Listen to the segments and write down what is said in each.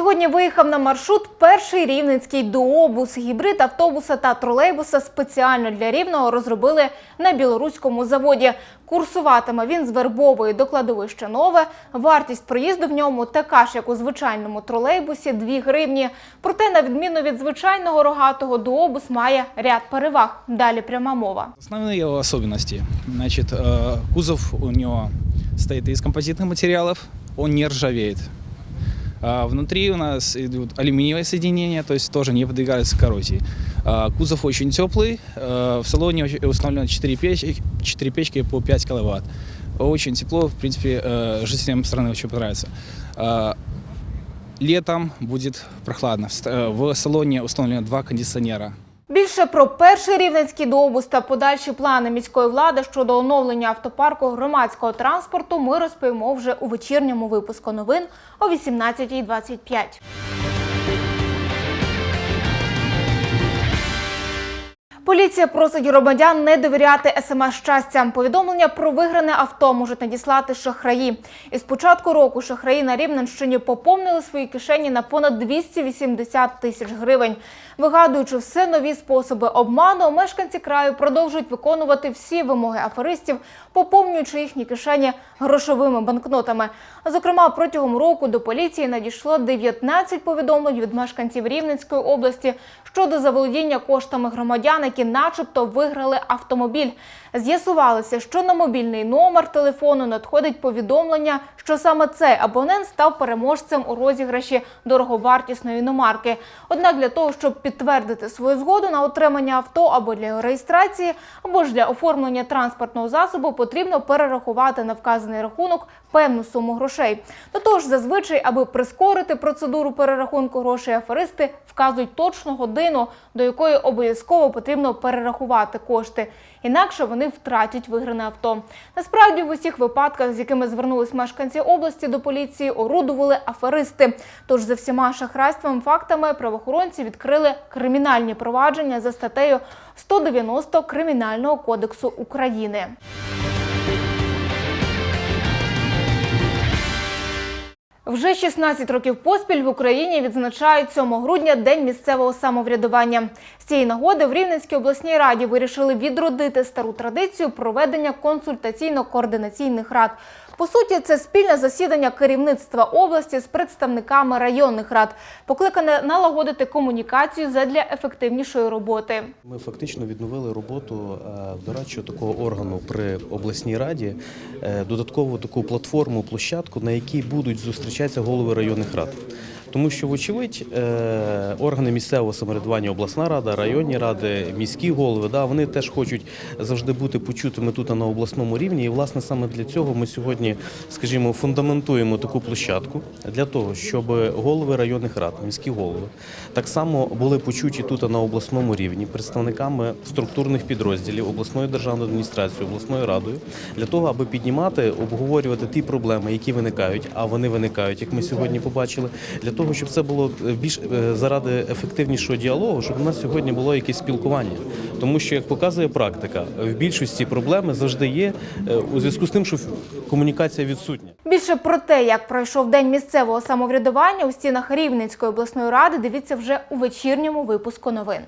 Сьогодні виїхав на маршрут перший рівненський дуобус. Гібрид автобуса та тролейбуса спеціально для рівного розробили на білоруському заводі. Курсуватиме він з Вербової до кладовища Нове. Вартість проїзду в ньому така ж, як у звичайному тролейбусі 2 гривні. Проте, на відміну від звичайного рогатого, дуобус має ряд переваг. Далі пряма мова. Основные его особенности. Значит, э, кузов у него стоит из композитных материалов, он не ржавеет. А Внутри у нас идут алюминиевые соединения, то есть тоже не подвигаются к коррозии. А, Кузов очень теплый, э, в салоне очень- установлено 4 печки, 4 печки по 5 киловатт. Очень тепло, в принципе, э, жителям страны очень понравится. А, Летом будет прохладно. В ст- э, В салоне установлено два кондиционера. Більше про перший рівненський добус та подальші плани міської влади щодо оновлення автопарку громадського транспорту ми розповімо вже у вечірньому випуску новин о 18.25. Поліція просить громадян не довіряти смс щастя. Повідомлення про вигране авто можуть надіслати шахраї. Із початку року шахраї на Рівненщині поповнили свої кишені на понад 280 тисяч гривень. Вигадуючи все нові способи обману, мешканці краю продовжують виконувати всі вимоги аферистів, поповнюючи їхні кишені грошовими банкнотами. Зокрема, протягом року до поліції надійшло 19 повідомлень від мешканців Рівненської області щодо заволодіння коштами громадян, які начебто виграли автомобіль. З'ясувалося, що на мобільний номер телефону надходить повідомлення, що саме цей абонент став переможцем у розіграші дороговартісної іномарки. Однак для того, щоб підтвердити свою згоду на отримання авто або для реєстрації, або ж для оформлення транспортного засобу, потрібно перерахувати на вказаний рахунок певну суму грошей. До того ж, зазвичай, аби прискорити процедуру перерахунку грошей, аферисти вказують точну годину, до якої обов'язково потрібно перерахувати кошти. Інакше вони втратять вигране авто. Насправді, в усіх випадках, з якими звернулись мешканці області до поліції, орудували аферисти. Тож за всіма шахрайствами фактами правоохоронці відкрили кримінальні провадження за статтею 190 Кримінального кодексу України. Вже 16 років поспіль в Україні відзначають 7 грудня День місцевого самоврядування. З цієї нагоди в Рівненській обласній раді вирішили відродити стару традицію проведення консультаційно-координаційних рад. По суті, це спільне засідання керівництва області з представниками районних рад, покликане налагодити комунікацію задля ефективнішої роботи. Ми фактично відновили роботу е, дорадчого такого органу при обласній раді, е, додаткову таку платформу, площадку, на якій будуть зустрічатися голови районних рад. Тому що, вочевидь, е, органи місцевого самоврядування, обласна рада, районні ради, міські голови, да, вони теж хочуть завжди бути почутими тут на обласному рівні. І, власне, саме для цього ми сьогодні, скажімо, фундаментуємо таку площадку для того, щоб голови районних рад, міські голови, так само були почуті тут на обласному рівні представниками структурних підрозділів обласної державної адміністрації, обласною радою, для того, аби піднімати, обговорювати ті проблеми, які виникають, а вони виникають, як ми сьогодні побачили, для того, щоб це було е, більш е, заради ефективнішого діалогу, щоб у нас сьогодні було якесь спілкування. Тому що, як показує практика, в більшості проблеми завжди є е, у зв'язку з тим, що комунікація відсутня. Більше про те, як пройшов день місцевого самоврядування у стінах Рівненської обласної ради, дивіться вже у вечірньому випуску новин.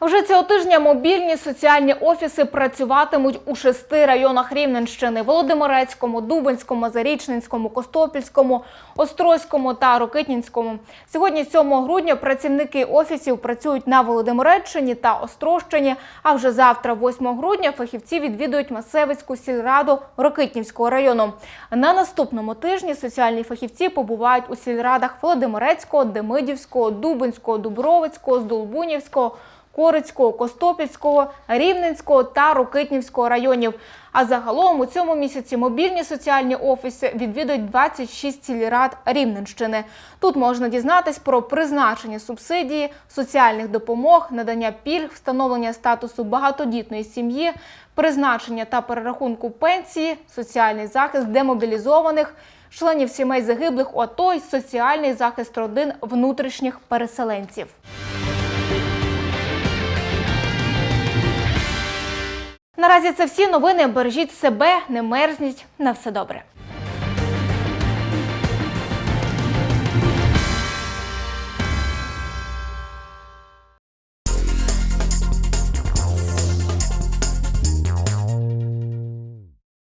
Вже цього тижня мобільні соціальні офіси працюватимуть у шести районах Рівненщини: Володимирецькому, Дубинському, Зарічненському, Костопільському, Острозькому та Рокитнінському. Сьогодні, 7 грудня, працівники офісів працюють на Володимиреччині та Острощині. А вже завтра, 8 грудня, фахівці відвідують Масевицьку сільраду Рокитнівського району. На наступному тижні соціальні фахівці побувають у сільрадах Володимирецького, Демидівського, Дубинського, Дубровицького, Здолбунівського. Корицького, Костопільського, Рівненського та Рокитнівського районів. А загалом у цьому місяці мобільні соціальні офіси відвідують 26 сільрад Рівненщини. Тут можна дізнатись про призначення субсидії, соціальних допомог, надання пільг, встановлення статусу багатодітної сім'ї, призначення та перерахунку пенсії, соціальний захист демобілізованих, членів сімей загиблих АТО і соціальний захист родин внутрішніх переселенців. Наразі це всі новини. Бережіть себе, не мерзніть. На все добре.